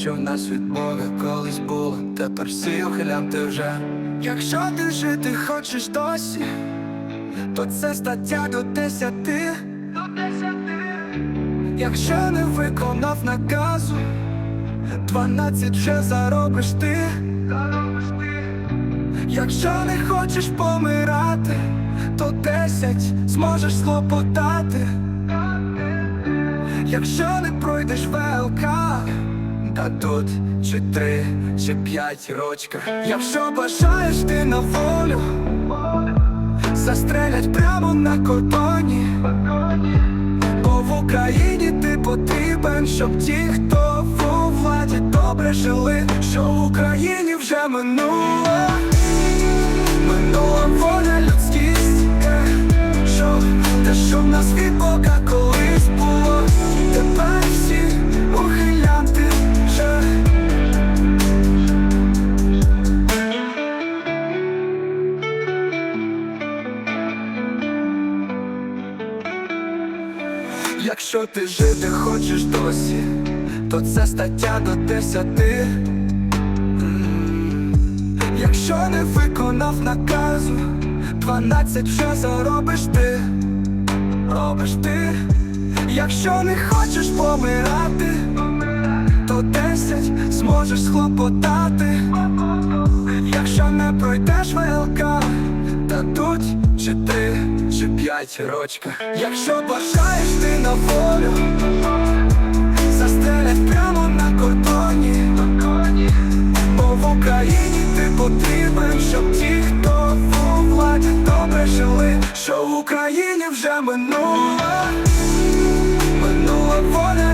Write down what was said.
що в нас від Бога колись було, тепер всі ухилянти вже. Якщо ти жити хочеш досі, то це стаття до десяти. Якщо не виконав наказу, дванадцять вже заробиш ти. Заробиш ти. Якщо не хочеш помирати, то десять зможеш схлопотати. Якщо не пройдеш ВЛК, дадуть чи три, чи п'ять рочка. Якщо бажаєш ти на волю, застрелять прямо на кордоні. Бо в Україні ти потрібен, щоб ті, хто у владі добре жили, що в Україні вже минуло, минула воля людськість, е, що те, що в нас від Бога Якщо ти жити хочеш досі, то це стаття до десяти. Якщо не виконав наказу, дванадцять вже заробиш ти, робиш ти. Якщо не хочеш помирати, то десять зможеш схлопотати. Якщо не пройдеш ВЛК, дадуть чи три, чи п'ять рочка. Якщо бажаєш ти на волю, застрелять прямо на кордоні. Бо в Україні ти потрібен, щоб ті, хто у владі добре жили, що в Україні вже минула, минула воля